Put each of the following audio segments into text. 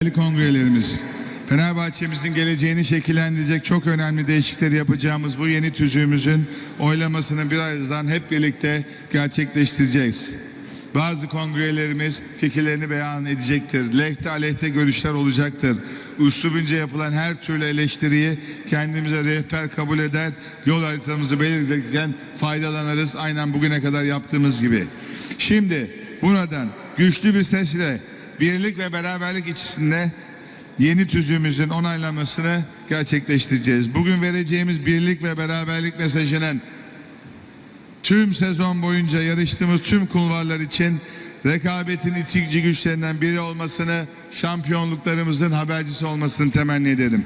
Kongrelerimiz, Fenerbahçe'mizin geleceğini şekillendirecek çok önemli değişiklikleri yapacağımız bu yeni tüzüğümüzün oylamasını birazdan hep birlikte gerçekleştireceğiz. Bazı kongrelerimiz fikirlerini beyan edecektir. Lehte aleyhte görüşler olacaktır. Üslubunca yapılan her türlü eleştiriyi kendimize rehber kabul eder, yol haritamızı belirlerken faydalanırız aynen bugüne kadar yaptığımız gibi. Şimdi buradan güçlü bir sesle birlik ve beraberlik içinde yeni tüzüğümüzün onaylamasını gerçekleştireceğiz. Bugün vereceğimiz birlik ve beraberlik mesajının tüm sezon boyunca yarıştığımız tüm kulvarlar için rekabetin itici güçlerinden biri olmasını, şampiyonluklarımızın habercisi olmasını temenni ederim.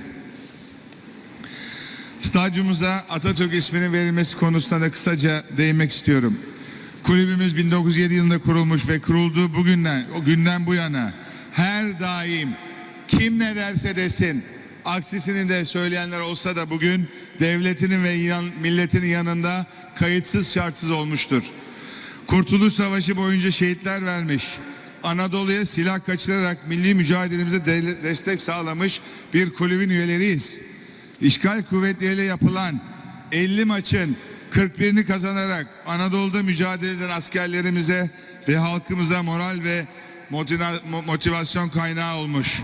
Stadyumumuza Atatürk isminin verilmesi konusuna da kısaca değinmek istiyorum. Kulübümüz 1907 yılında kurulmuş ve kurulduğu bugünden, o günden bu yana her daim kim ne derse desin aksisini de söyleyenler olsa da bugün devletinin ve yan, milletinin yanında kayıtsız şartsız olmuştur. Kurtuluş Savaşı boyunca şehitler vermiş. Anadolu'ya silah kaçırarak milli mücadelemize de- destek sağlamış bir kulübün üyeleriyiz. İşgal kuvvetleriyle yapılan 50 maçın 41'ini kazanarak Anadolu'da mücadele eden askerlerimize ve halkımıza moral ve motiva- mo- motivasyon kaynağı olmuş.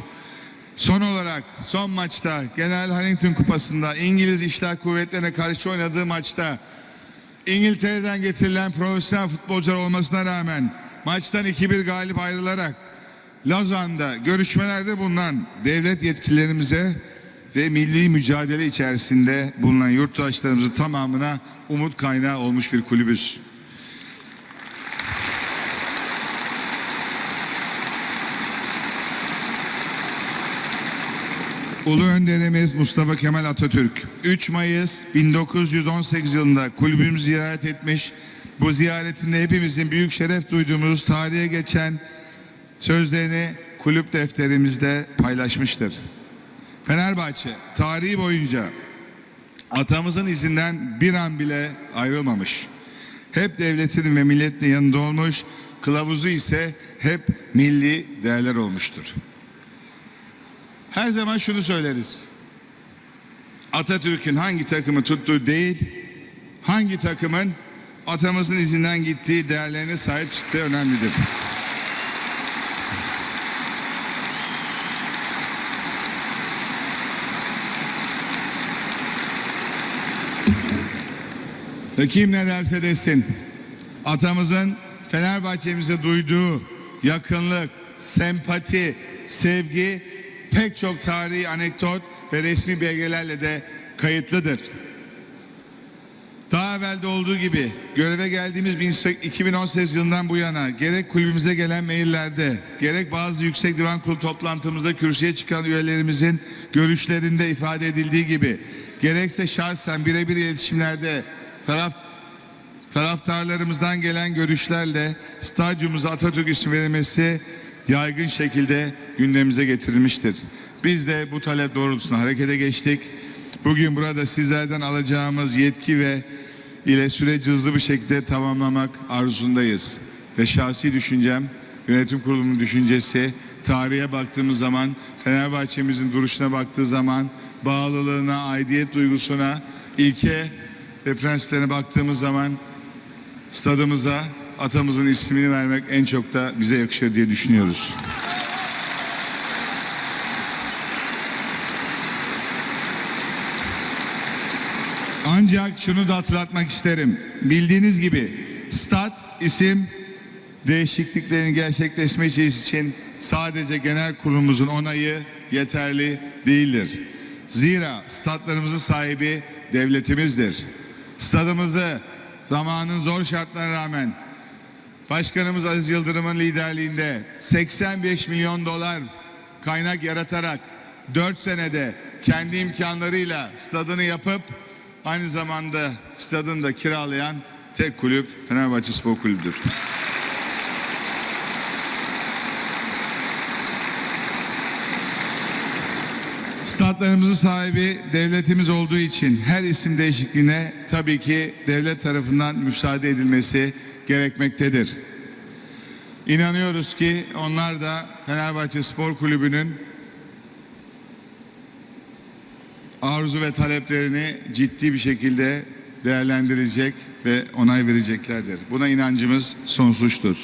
Son olarak son maçta General Harrington Kupası'nda İngiliz İşgal Kuvvetleri'ne karşı oynadığı maçta İngiltere'den getirilen profesyonel futbolcular olmasına rağmen maçtan 2-1 galip ayrılarak Lozan'da görüşmelerde bulunan devlet yetkililerimize ve milli mücadele içerisinde bulunan yurttaşlarımızın tamamına umut kaynağı olmuş bir kulübüz. Ulu Önderimiz Mustafa Kemal Atatürk 3 Mayıs 1918 yılında kulübümüzü ziyaret etmiş. Bu ziyaretinde hepimizin büyük şeref duyduğumuz tarihe geçen sözlerini kulüp defterimizde paylaşmıştır. Fenerbahçe tarihi boyunca atamızın izinden bir an bile ayrılmamış. Hep devletinin ve milletin yanında olmuş, kılavuzu ise hep milli değerler olmuştur. Her zaman şunu söyleriz. Atatürk'ün hangi takımı tuttuğu değil, hangi takımın atamızın izinden gittiği değerlerine sahip çıktığı önemlidir. Kim ne derse desin, atamızın Fenerbahçe'mize duyduğu yakınlık, sempati, sevgi pek çok tarihi anekdot ve resmi belgelerle de kayıtlıdır. Daha evvelde olduğu gibi göreve geldiğimiz 2018 yılından bu yana gerek kulübümüze gelen maillerde gerek bazı yüksek divan kurulu toplantımızda kürsüye çıkan üyelerimizin görüşlerinde ifade edildiği gibi gerekse şahsen birebir iletişimlerde taraf taraftarlarımızdan gelen görüşlerle stadyumumuza Atatürk ismi verilmesi yaygın şekilde gündemimize getirilmiştir. Biz de bu talep doğrultusunda harekete geçtik. Bugün burada sizlerden alacağımız yetki ve ile süreci hızlı bir şekilde tamamlamak arzusundayız. Ve şahsi düşüncem, yönetim kurulumunun düşüncesi, tarihe baktığımız zaman, Fenerbahçe'mizin duruşuna baktığı zaman, bağlılığına, aidiyet duygusuna, ilke ve prensiplerine baktığımız zaman stadımıza atamızın ismini vermek en çok da bize yakışır diye düşünüyoruz. Ancak şunu da hatırlatmak isterim. Bildiğiniz gibi stat isim değişikliklerin gerçekleşmesi için sadece genel kurulumuzun onayı yeterli değildir. Zira statlarımızın sahibi devletimizdir. Stadımızı zamanın zor şartlarına rağmen Başkanımız Aziz Yıldırım'ın liderliğinde 85 milyon dolar kaynak yaratarak 4 senede kendi imkanlarıyla stadını yapıp aynı zamanda stadını da kiralayan tek kulüp Fenerbahçe Spor Kulübü'dür. Statlarımızın sahibi devletimiz olduğu için her isim değişikliğine tabii ki devlet tarafından müsaade edilmesi gerekmektedir. İnanıyoruz ki onlar da Fenerbahçe Spor Kulübü'nün arzu ve taleplerini ciddi bir şekilde değerlendirecek ve onay vereceklerdir. Buna inancımız sonsuzdur.